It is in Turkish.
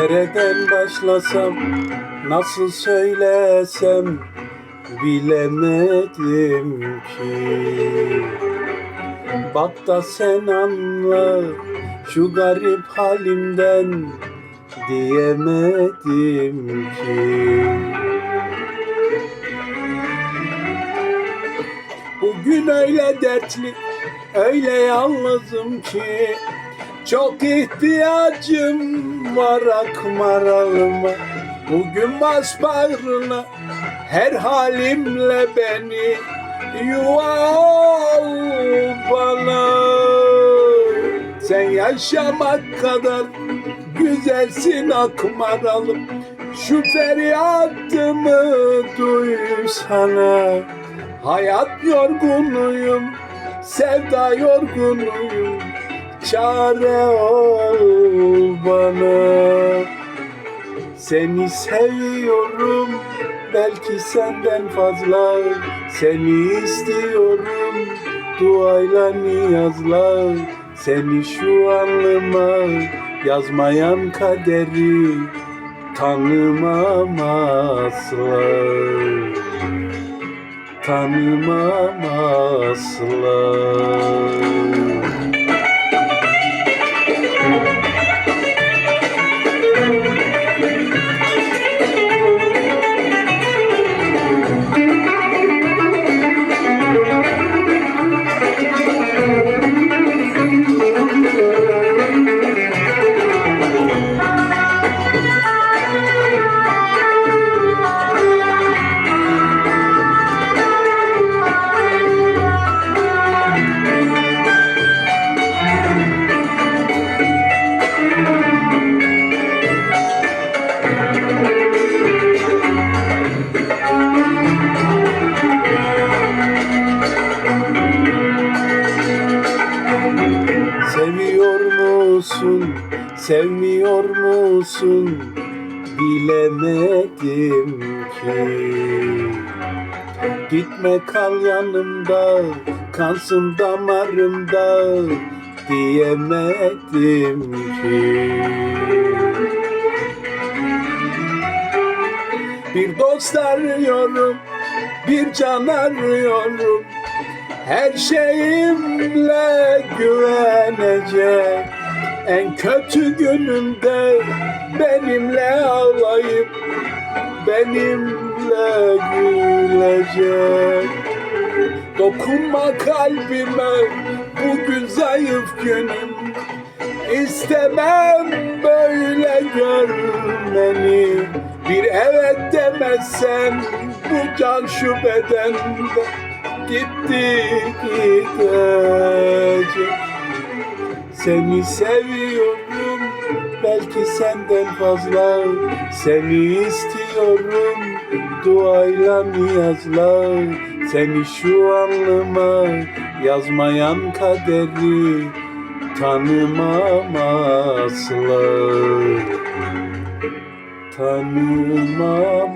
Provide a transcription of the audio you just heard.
Nereden başlasam, nasıl söylesem bilemedim ki. Bak da sen anla şu garip halimden diyemedim ki. Bugün öyle dertli, öyle yalnızım ki çok ihtiyacım var akmaralıma Bugün bas bağrına her halimle beni Yuva ol bana. Sen yaşamak kadar güzelsin akmaralım Şu feryatımı duysana. Hayat yorgunuyum, sevda yorgunuyum Çare ol bana. Seni seviyorum belki senden fazla. Seni istiyorum duayla niyazla. Seni şu anlıma yazmayan kaderi Tanımam asla Tanımam asla musun, sevmiyor musun? Bilemedim ki. Gitme kal yanımda, kansın damarımda diyemedim ki. Bir dost arıyorum, bir can arıyorum. Her şeyimle güvenecek En kötü günümde benimle ağlayıp Benimle gülecek Dokunma kalbime bugün zayıf günüm. İstemem böyle görmeni. Bir evet demezsen bu can şu bedende. Gitti gidecek Seni seviyorum belki senden fazla. Seni istiyorum duayla niyazla. Seni şu anlıma yazmayan kaderi Tanımam asla Tanımam